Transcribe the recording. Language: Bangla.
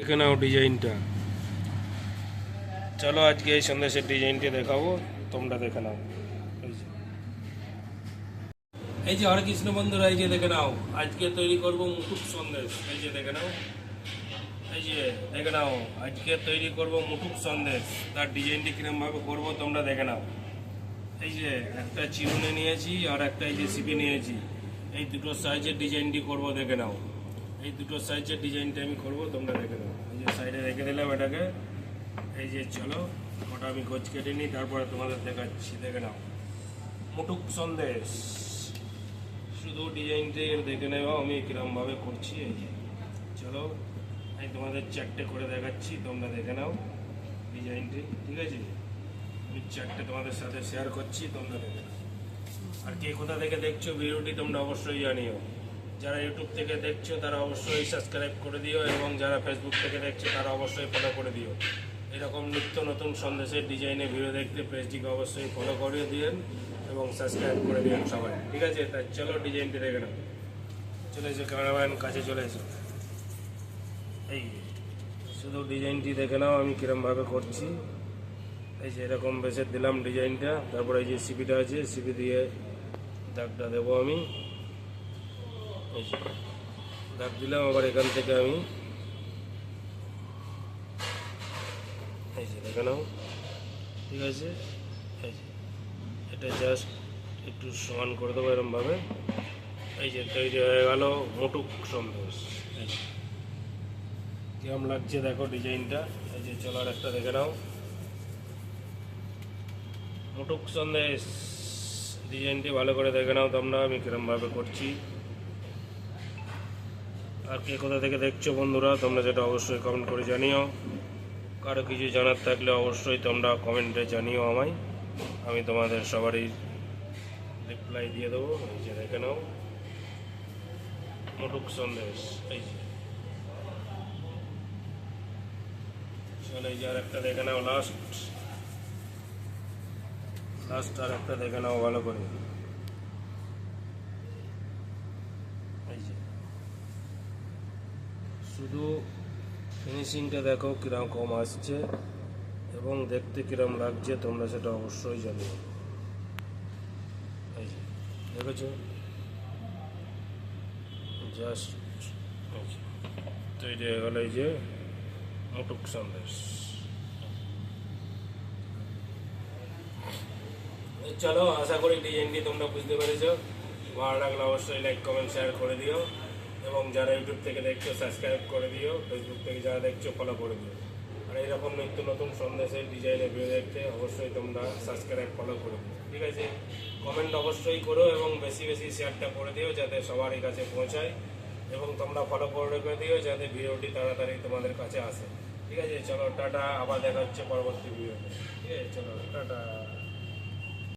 দেখে নাও ডিজাইনটা। চলো আজকে এই সন্দেশের ডিজাইনটা দেখাবো, তোমরা দেখে নাও। এই যে। এই যে হরে কৃষ্ণ বন্ধুরা, এই যে দেখে নাও, আজকে তৈরি করব মুটুক সন্দেশ। এই যে দেখে নাও, এই যে দেখে নাও, আজকে তৈরি করব মুটুক সন্দেশ। তার ডিজাইনটি কিরম ভাবে করব তোমরা দেখে নাও। এই যে একটা চিরুনি নিয়েছি আর একটা এই যে সিপি নিয়েছি। এই দুটো সাইজের ডিজাইনটি করব দেখে নাও। এই দুটো সাইজের ডিজাইনটা আমি করব, তোমরা দেখে নাও। এই যে সাইডে রেখে দিলাম এটাকে। এই যে চলো, ওটা আমি গোছ কেটে নিই, তারপরে তোমাদের দেখাচ্ছি, দেখে নাও। মুটুক সন্দেশ। শুধু ডিজাইনটাই দেখে নেব আমি কিরমভাবে করছি, এই যে। চলো, আমি তোমাদের চারটে করে দেখাচ্ছি, তোমরা দেখে নাও ডিজাইনটি ঠিক আছে? আমি চারটে তোমাদের সাথে শেয়ার করছি, তোমরা দেখে নাও। আর কে কোথা থেকে দেখছ, ভিডিওটি তোমরা অবশ্যই জানিও। যারা ইউটিউব থেকে দেখছ, তারা অবশ্যই সাবস্ক্রাইব করে দিও এবং যারা ফেসবুক থেকে দেখছ, তারা অবশ্যই ফলো করে দিও। এরকম নিত্য নতুন সন্দেশের ডিজাইনে ভিডিও দেখতে পেজটিকে অবশ্যই ফলো করে দিন এবং সাবস্ক্রাইব করে দিন সবাই। ঠিক আছে? তাই চলো ডিজাইনটি দেখে নাও। চলে এসো ক্যামেরাম্যান কাছে, চলে এসো। এই শুধু ডিজাইনটি দেখে নাও, আমি কিরমভাবে করছি। এই যে এরকম বেসে দিলাম ডিজাইনটা। তারপরে এই যে সিপিটা আছে সিপি দিয়ে দাগটা দেবো আমি। এই দিলাম, আবার এখান থেকে আমি এই যে দেখে ঠিক আছে? এই যে, এটা জাস্ট একটু সমান করে দেবো এরমভাবে। এই যে তৈরি হয়ে গেল মোটুক সন্দেশ। এই যে লাগছে দেখো ডিজাইনটা? এই যে চলার একটা দেখে নাও। মোটুক সন্দেশ, ডিজাইনটি ভালো করে দেখে নাও তোমরা, আমি কিরমভাবে করছি। আর কে কোথা থেকে দেখছ বন্ধুরা, তোমরা যেটা অবশ্যই কমেন্ট করে জানিও। কারও কিছু জানার থাকলে অবশ্যই তোমরা কমেন্টে জানিও আমায়। আমি তোমাদের সবারই রিপ্লাই দিয়ে দেবো। এই যে দেখে নাও। মোটুক সন্দেশ, এই যে। চলে এই যে আর একটা দেখে নাও লাস্ট লাস্ট আর একটা দেখে নাও ভালো করে এই যে শুধু ফিনিশিংটা দেখো কীরকম আসছে এবং দেখতে কিরম লাগছে, তোমরা সেটা অবশ্যই জানিও। এই দেখেছ? জাস্ট তৈরি হয়ে গেল এই যে মুটুক সন্দেশ। চলো, আশা করি ডিজাইনটি তোমরা বুঝতে পেরেছ। ভালো লাগলে অবশ্যই লাইক কমেন্ট শেয়ার করে দিও। এবং যারা ইউটিউব থেকে দেখছ সাবস্ক্রাইব করে দিও। ফেসবুক থেকে যারা দেখছ ফলো করে দিও। আর এইরকম নিত্য নতুন সন্দেশের ডিজাইনের ভিডিও দেখতে অবশ্যই তোমরা সাবস্ক্রাইব ফলো করে দিও। ঠিক আছে? কমেন্ট অবশ্যই করো এবং বেশি বেশি শেয়ারটা করে দিও যাতে সবারই কাছে পৌঁছায় এবং তোমরা ফলো করে দিও যাতে ভিডিওটি তাড়াতাড়ি তোমাদের কাছে আসে। ঠিক আছে? চলো, টাটা। আবার দেখা হচ্ছে পরবর্তী ভিডিওতে ঠিক আছে? চলো, টাটা।